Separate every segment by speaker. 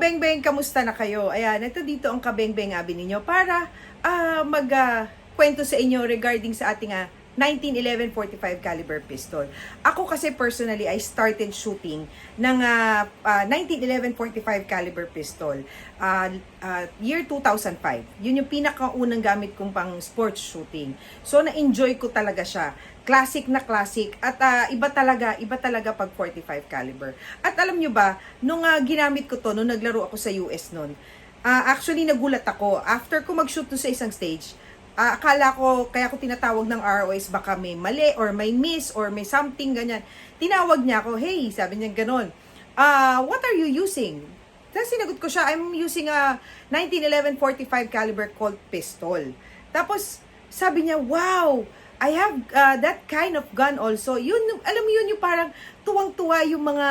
Speaker 1: kabengbeng, kamusta na kayo? Ayan, ito dito ang kabengbeng abi ninyo para ah, mag ah, kwento sa inyo regarding sa ating ah, 1911 45 caliber pistol. Ako kasi personally I started shooting ng ah, ah, 1911 45 caliber pistol ah, ah, year 2005. Yun yung pinakaunang gamit kong pang sports shooting. So na-enjoy ko talaga siya. Classic na classic at ah, iba talaga, iba talaga pag 45 caliber. At alam nyo ba, nung ah, ginamit ko to nung naglaro ako sa US noon, ah, actually nagulat ako after ko mag-shoot sa isang stage. Ah, akala ko, kaya ko tinatawag ng ROS, baka may mali or may miss or may something ganyan. Tinawag niya ako, hey, sabi niya ganon. Ah, what are you using? Tapos sinagot ko siya, I'm using a 1911 45 caliber Colt pistol. Tapos sabi niya, wow, I have uh, that kind of gun also. Yun, alam mo yun, yung parang tuwang-tuwa yung mga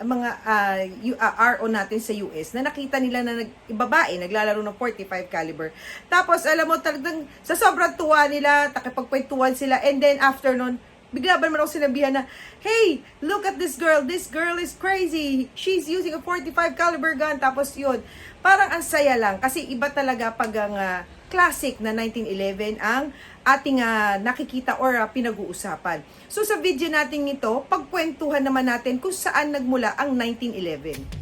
Speaker 1: mga uh, uh, RO natin sa US na nakita nila na nag, babae naglalaro ng 45 caliber. Tapos alam mo talagang sa sobrang tuwa nila, takipagkwentuhan sila and then after nun, bigla ba naman ako sinabihan na, hey, look at this girl, this girl is crazy, she's using a 45 caliber gun, tapos yun, parang ang saya lang, kasi iba talaga pag ang ah, classic na 1911 ang ating ah, nakikita or ah, pinag-uusapan. So sa video natin ito, pagkwentuhan naman natin kung saan nagmula ang 1911.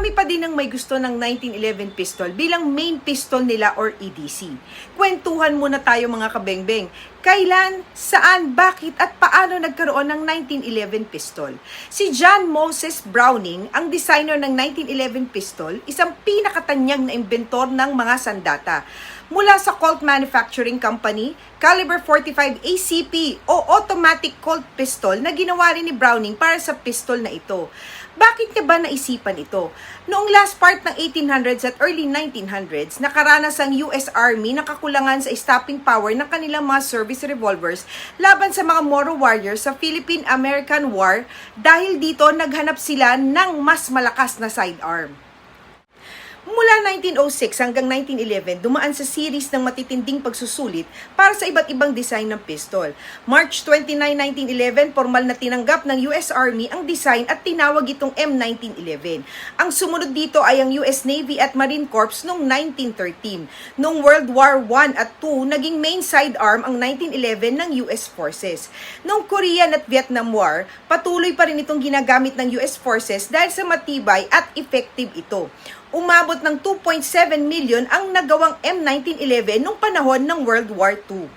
Speaker 1: Madami pa din ang may gusto ng 1911 pistol bilang main pistol nila or EDC. Kwentuhan muna tayo mga kabengbeng. Kailan, saan, bakit at paano nagkaroon ng 1911 pistol? Si John Moses Browning, ang designer ng 1911 pistol, isang pinakatanyag na inventor ng mga sandata. Mula sa Colt Manufacturing Company, caliber 45 ACP o automatic Colt pistol na ginawa rin ni Browning para sa pistol na ito. Bakit niya ba naisipan ito? Noong last part ng 1800s at early 1900s, nakaranas ang US Army ng kakulangan sa stopping power ng kanilang mga service revolvers laban sa mga Moro warriors sa Philippine-American War dahil dito naghanap sila ng mas malakas na sidearm. Mula 1906 hanggang 1911, dumaan sa series ng matitinding pagsusulit para sa iba't ibang design ng pistol. March 29, 1911, formal na tinanggap ng US Army ang design at tinawag itong M1911. Ang sumunod dito ay ang US Navy at Marine Corps noong 1913. Noong World War I at II, naging main sidearm ang 1911 ng US Forces. Noong Korean at Vietnam War, patuloy pa rin itong ginagamit ng US Forces dahil sa matibay at effective ito umabot ng 2.7 million ang nagawang M1911 nung panahon ng World War II.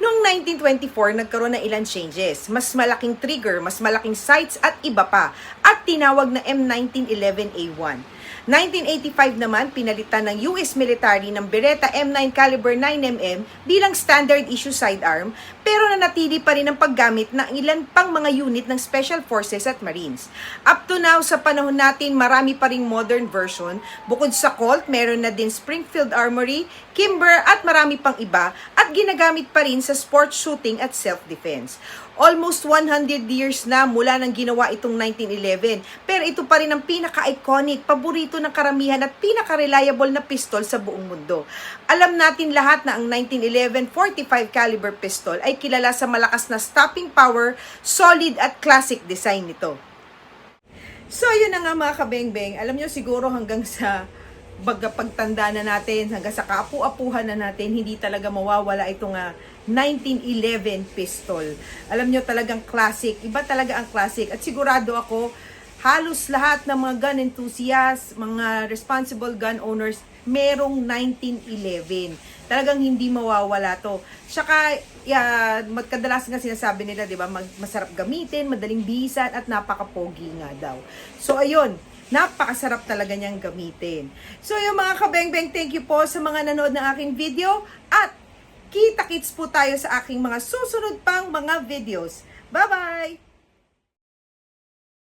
Speaker 1: Noong 1924, nagkaroon ng ilang changes. Mas malaking trigger, mas malaking sights at iba pa. At tinawag na M1911A1. 1985 naman, pinalitan ng US military ng Beretta M9 caliber 9mm bilang standard issue sidearm pero nanatili pa rin ang paggamit ng ilan pang mga unit ng Special Forces at Marines. Up to now, sa panahon natin, marami pa ring modern version. Bukod sa Colt, meron na din Springfield Armory, Kimber at marami pang iba at ginagamit pa rin sa sports shooting at self-defense. Almost 100 years na mula nang ginawa itong 1911, pero ito pa rin ang pinaka-iconic, paborito ng karamihan at pinaka-reliable na pistol sa buong mundo. Alam natin lahat na ang 1911 45 caliber pistol ay kilala sa malakas na stopping power, solid at classic design nito. So, yun na nga mga kabengbeng. Alam nyo siguro hanggang sa baga pagtanda na natin, hanggang sa kaapu-apuhan na natin, hindi talaga mawawala itong ah, 1911 pistol. Alam nyo talagang classic. Iba talaga ang classic. At sigurado ako, halos lahat ng mga gun enthusiasts, mga responsible gun owners, merong 1911. Talagang hindi mawawala to. Tsaka, yeah, kadalasan nga sinasabi nila, di ba, masarap gamitin, madaling bihisan, at napaka-pogi nga daw. So, ayun, napakasarap talaga niyang gamitin. So, yung mga kabengbeng, thank you po sa mga nanood ng aking video, at kita-kits po tayo sa aking mga susunod pang mga videos. Bye-bye!